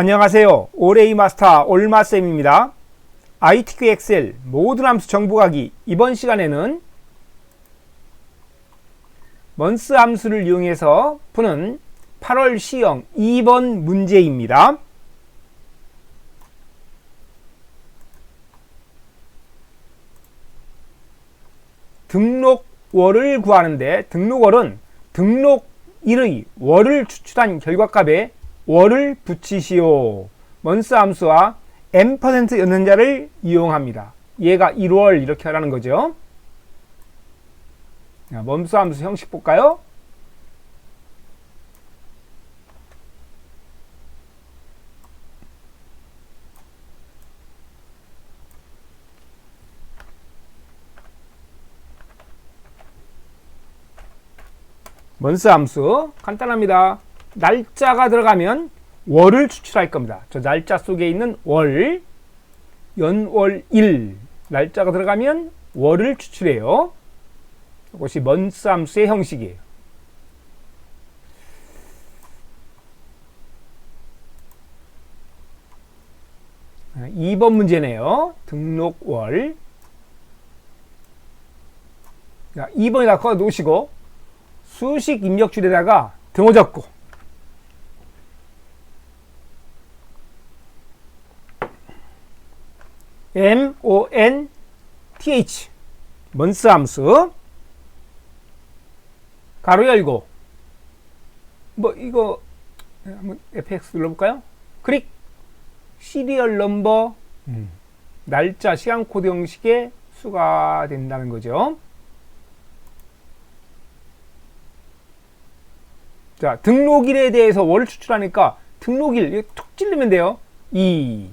안녕하세요. 올해이 마스터 올마쌤입니다. ITQ 엑셀 모든 함수 정보가기 이번 시간에는 먼스 함수를 이용해서 푸는 8월 시형 2번 문제입니다. 등록월을 구하는데 등록월은 등록일의 월을 추출한 결과값에 월을 붙이시오. 먼스 함수와 m% 연산자를 이용합니다. 얘가 1월 이렇게 하라는 거죠. 자, 먼스 함수 형식 볼까요? 먼스 함수 간단합니다. 날짜가 들어가면 월을 추출할 겁니다. 저 날짜 속에 있는 월, 연월일 날짜가 들어가면 월을 추출해요. 이것이 먼스 함수의 형식이에요. 아, 2번 문제네요. 등록월. 자, 2번에다 거 놓으시고 수식 입력줄에다가 등호 적고 M O N T H 먼스 함수 가로 열고 뭐 이거 한번 FX 눌러볼까요? 클릭 시리얼 넘버 음. 날짜 시간 코드 형식의 수가 된다는 거죠. 자, 등록일에 대해서 월을 추출하니까 등록일 툭 찌르면 돼요. 2.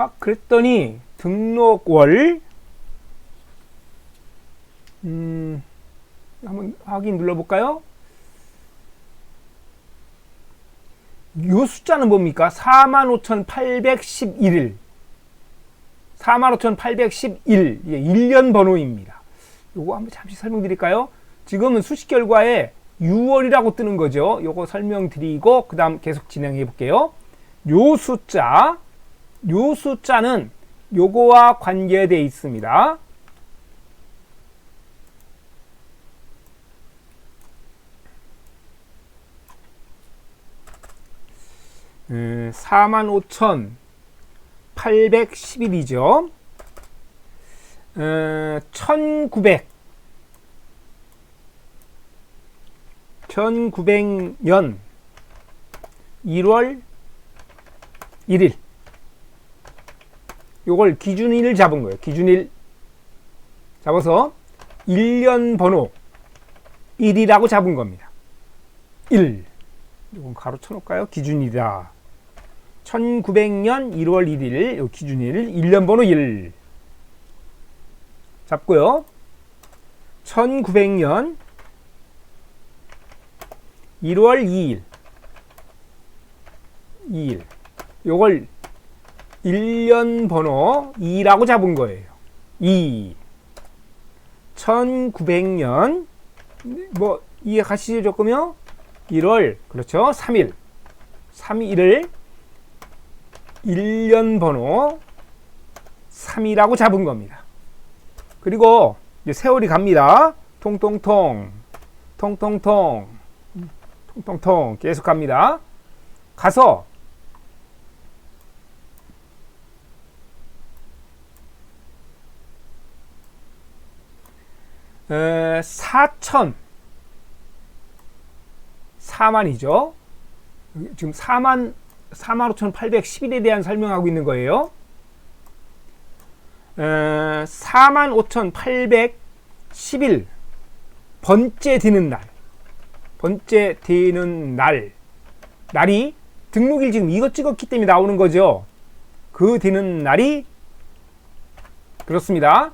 아, 그랬더니 등록월 음, 한번 확인 눌러볼까요? 요 숫자는 뭡니까? 45,811일. 45,811. 예, 1년 번호입니다. 요거 한번 잠시 설명드릴까요? 지금은 수식 결과에 6월이라고 뜨는 거죠. 요거 설명드리고 그 다음 계속 진행해 볼게요. 요 숫자, 요 숫자는 요거와 관계되어 있습니다. 음, 45,811이죠. 어, 1900 1900년 1월 1일 요걸 기준일을 잡은 거예요. 기준일 잡아서 1년 번호 1이라고 잡은 겁니다. 1 이건 가로 쳐놓을까요? 기준이다. 1900년 1월 1일 요 기준일 1년 번호 1 잡고요. 1900년 1월 2일 2일 요걸 1년 번호 2라고 잡은 거예요. 2 1900년 뭐 이해 가시죠 조금요? 1월 그렇죠? 3일 3일을 1년 번호 3이라고 잡은 겁니다. 그리고 이제 세월이 갑니다. 통통통 통통통 통통통 계속 갑니다. 가서 에, 4천 4만이죠. 지금 4만 4만 5,811에 대한 설명하고 있는 거예요. 에, 4만 5,811 번째 되는 날. 번째 되는 날. 날이 등록일 지금 이거 찍었기 때문에 나오는 거죠. 그 되는 날이 그렇습니다.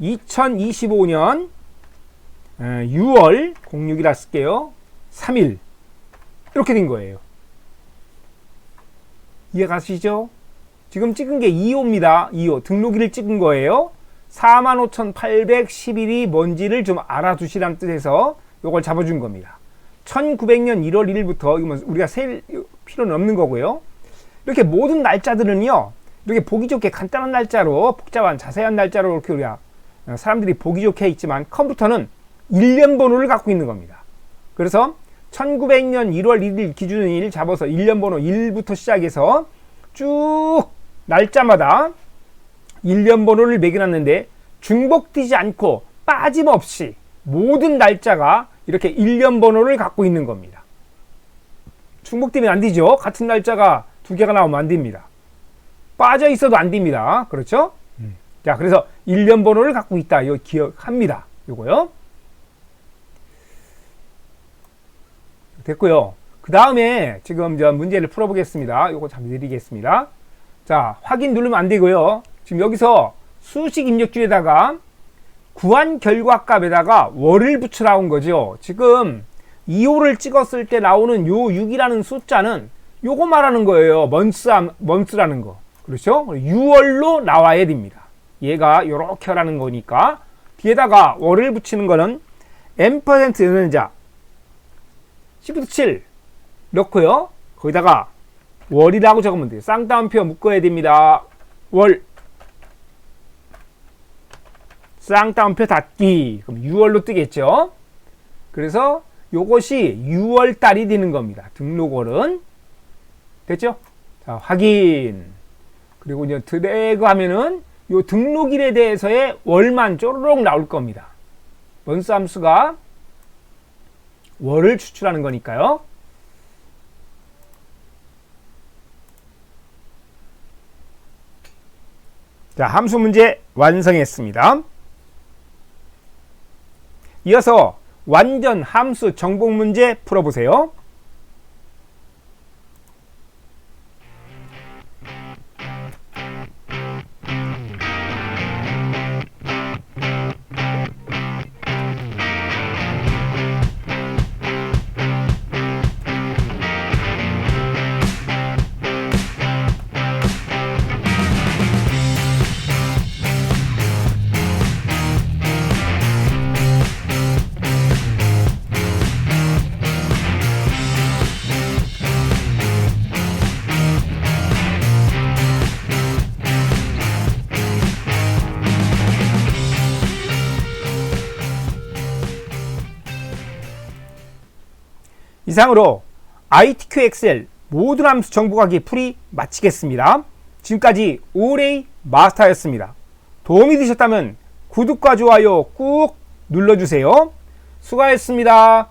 2025년 6월 06이라 쓸게요. 3일 이렇게 된 거예요. 이해 가시죠? 지금 찍은 게 2호입니다. 2호 등록일을 찍은 거예요. 45,811이 뭔지를 좀 알아두시라는 뜻에서 이걸 잡아준 겁니다. 1900년 1월 1일부터 이거 뭐 우리가 셀 필요는 없는 거고요. 이렇게 모든 날짜들은요. 이렇게 보기 좋게 간단한 날짜로 복잡한 자세한 날짜로 이렇게 우리가 어, 사람들이 보기 좋게 있지만 컴퓨터는 1년 번호를 갖고 있는 겁니다. 그래서 1900년 1월 1일 기준일 잡아서 1년 번호 1부터 시작해서 쭉 날짜마다 1년 번호를 매겨놨는데 중복되지 않고 빠짐없이 모든 날짜가 이렇게 1년 번호를 갖고 있는 겁니다. 중복되면 안 되죠. 같은 날짜가 두 개가 나오면 안 됩니다. 빠져 있어도 안 됩니다. 그렇죠? 자, 그래서 1년 번호를 갖고 있다. 이거 기억합니다. 요거요. 됐고요. 그 다음에 지금 저 문제를 풀어보겠습니다. 요거 잠시 드리겠습니다. 자, 확인 누르면 안 되고요. 지금 여기서 수식 입력줄에다가 구한 결과 값에다가 월을 붙여나온 거죠. 지금 2호를 찍었을 때 나오는 요 6이라는 숫자는 요거 말하는 거예요. 먼스, 먼스라는 거. 그렇죠? 6월로 나와야 됩니다. 얘가 요렇게 하라는 거니까 뒤에다가 월을 붙이는 거는 m%는 자 시프트 7 넣고요. 거기다가 월이라고 적으면 돼요. 쌍따옴표 묶어야 됩니다. 월 쌍따옴표 닫기 그럼 6월로 뜨겠죠. 그래서 요것이 6월 달이 되는 겁니다. 등록월은 됐죠? 자 확인 그리고 이제 드래그 하면은 요 등록일에 대해서의 월만 쪼르륵 나올 겁니다. 함수가 월을 추출하는 거니까요. 자, 함수 문제 완성했습니다. 이어서 완전 함수 정복 문제 풀어보세요. 이상으로 ITQ 엑셀 모든 함수 정보가기 풀이 마치겠습니다. 지금까지 오레이 마스터였습니다. 도움이 되셨다면 구독과 좋아요 꾹 눌러주세요. 수고하셨습니다.